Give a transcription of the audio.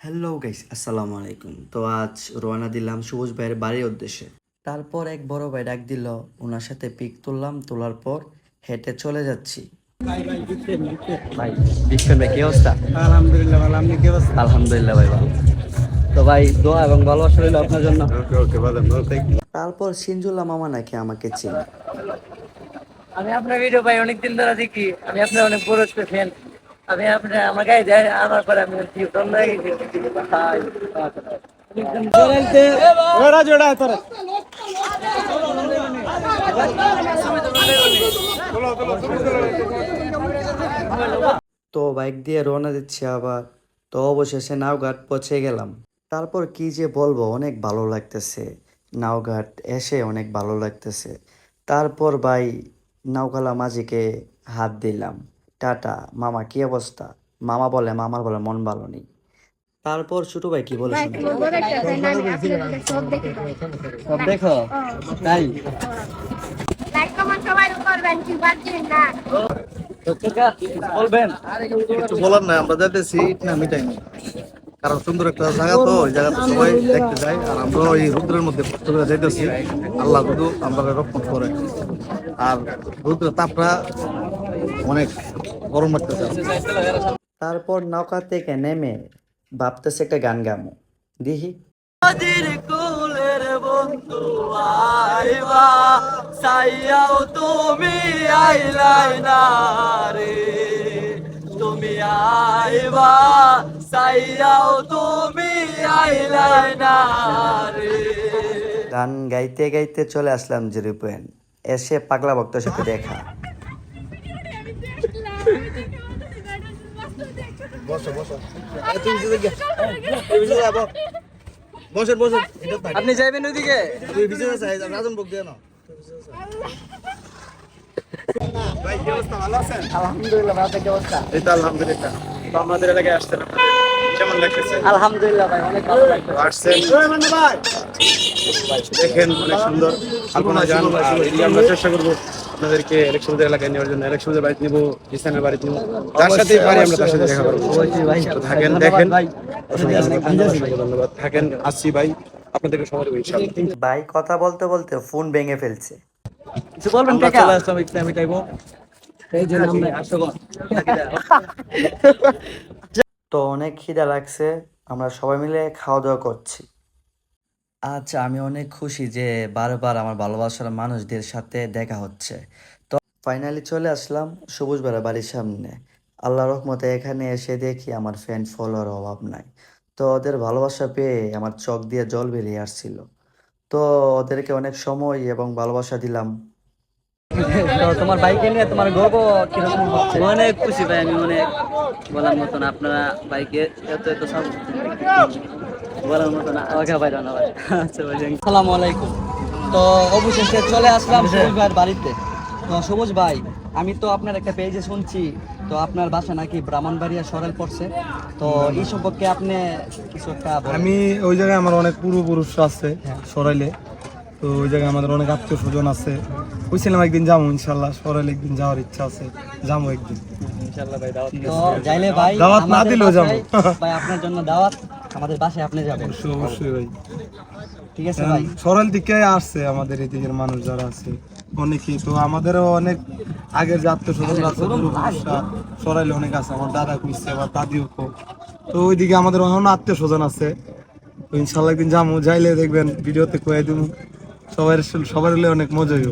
Hello guys আসসালামু আলাইকুম তো আজ রওনা দিলাম সবুজ ভাইয়ের বাড়ির উদ্দেশ্যে। তারপর এক বড় ভাই ডাক দিল ওনার সাথে পিক তুললাম তোলার পর হেঁটে চলে যাচ্ছি। ভাই বিশ্বন ভাই কি অবস্থা? আলহামদুলিল্লাহ ভালো। আপনি কি অবস্থা? আলহামদুলিল্লাহ ভাই ভালো। তো ভাই দোয়া এবং ভালোবাসা রইল আপনার জন্য। ওকে ওকে ভালো ভালো থাক তারপর সিনজুল্লাহ মামা নাকি আমাকে চিনি। আমি আপনার ভিডিও পাই অনেকদিন ধরে দেখি। আমি আপনার অনেক বড় ফ্যান আমি আপনার আমার গায়ে পরে আমি তো বাইক দিয়ে রওনা দিচ্ছি আবার তো অবশেষে নাওঘাট পৌঁছে গেলাম তারপর কি যে বলব অনেক ভালো লাগতেছে নাওঘাট এসে অনেক ভালো লাগতেছে তারপর ভাই নাওকালা মাঝিকে হাত দিলাম টাটা মামা কি অবস্থা? মামা বলে মামার বলে মন ভালো নেই। তারপর ছোট ভাই কি বলে শুনি? সব দেখো তাই? বলার নাই আমরা যাইতেছি না মিটাই কারণ সুন্দর একটা জায়গা তো ওই জায়গাতে সবাই দেখতে যায়। আর আমরা এই রুদ্রের মধ্যে কষ্ট করে যাইতেছি। আল্লাহ শুধু আমরা রক্ষণ করে। আর রুদ্রের তাপটা অনেক গরম লাগতেছে। তারপর নৌকা থেকে নেমে ভাবতেছে একটা গান গামো। দেখি। নদীর বন্ধু আইবা সাইয়াও তুমি আইলাই না রে। তুমি আইবা সাইয়াও তুমি আইলাই না রে। গান গাইতে গাইতে চলে আসলাম জিরো পয়েন্ট এসে পাগলা ভক্তের সাথে দেখা। বসো বসো। তুমি ভিতরে যাব। বসেন বসেন আপনি ভিতরে যাই, রাজন বুক দিয়ে। আলহামদুলিল্লাহ আমাদের এলাকায় আসছেন আপনারা। কেমন লাগতেছে? আলহামদুলিল্লাহ ভাই অনেক ভালো লাগছে আসছেন। দেখেন অনেক সুন্দর। আলপনা গান আর আমরা চেষ্টা করব আপনাদেরকে ইলেকশনদের এলাকায় নেওয়ার জন্য ইলেকশনদের বাড়িতে নিবো ইসলামের বাড়িতে নিবো। যার সাথে পারি আমরা তার সাথে দেখা করব। থাকেন দেখেন। ধন্যবাদ, থাকেন আসছি ভাই। আপনাদেরকে সময় দেবো ভাই কথা বলতে বলতে ফোন ভেঙে ফেলছে। কিছু বলবেন চলে আসলাম তো অনেক খিদা লাগছে আমরা সবাই মিলে খাওয়া দাওয়া করছি। আচ্ছা আমি অনেক খুশি যে বারবার আমার ভালোবাসার মানুষদের সাথে দেখা হচ্ছে। তো ফাইনালি চলে আসলাম সবুজ বেড়া বাড়ির সামনে। আল্লাহ রহমতে এখানে এসে দেখি আমার ফ্যান ফলোয়ার অভাব নাই। তো ওদের ভালোবাসা পেয়ে আমার চোখ দিয়ে জল বেরিয়ে আসছিল। তো ওদেরকে অনেক সময় এবং ভালোবাসা দিলাম। তো তোমার বাইকে নিয়ে তোমার গর্ব কীরকম হচ্ছে? অনেক খুশি ভাই আমি অনেক বলার মতন আপনারা বাইকে এত এত সব বলার মতন ওকে ভাই। ধন্যবাদ আচ্ছা ভাই আসসালামু আলাইকুম। তো অবশেষে চলে আসলাম সবুজ ভাইয়ের বাড়িতে। তো সবুজ ভাই আমি তো আপনার একটা পেজে শুনছি তো আপনার বাসা নাকি ব্রাহ্মণবাড়িয়া সরেল পড়ছে। তো এই সম্পর্কে আপনি কিছু একটা আমি ওই জায়গায় আমার অনেক পূর্বপুরুষ আছে সরাইলে। তো ওই জায়গায় আমাদের অনেক আত্মীয় স্বজন আছে। কইছিলাম একদিন যাব ইনশাল্লাহ। সরাইলে একদিন যাওয়ার ইচ্ছা আছে। যাব একদিন। তো যাইলে ভাই দাওয়াত না আমাদের দিলেও যাব। ভাই আপনার জন্য দাওয়াত আমাদের বাসায় আপনি যাবেন। অবশ্যই অবশ্যই ভাই। ঠিক আছে ভাই। সরাইল দিকে আসছে আমাদের এদিকের মানুষ যারা আছে। অনেকেই তো আমাদেরও অনেক আগের যে আত্মীয় স্বজন আছে সরাইলে অনেক আছে আমার দাদা কইছে আমার দাদিও কো। তো ওইদিকে আমাদের অন্য আত্মীয় স্বজন আছে। ইনশাল্লাহ একদিন যাব যাইলে দেখবেন ভিডিওতে কয়ে দিব সবাই সবার হলে অনেক মজা হইব।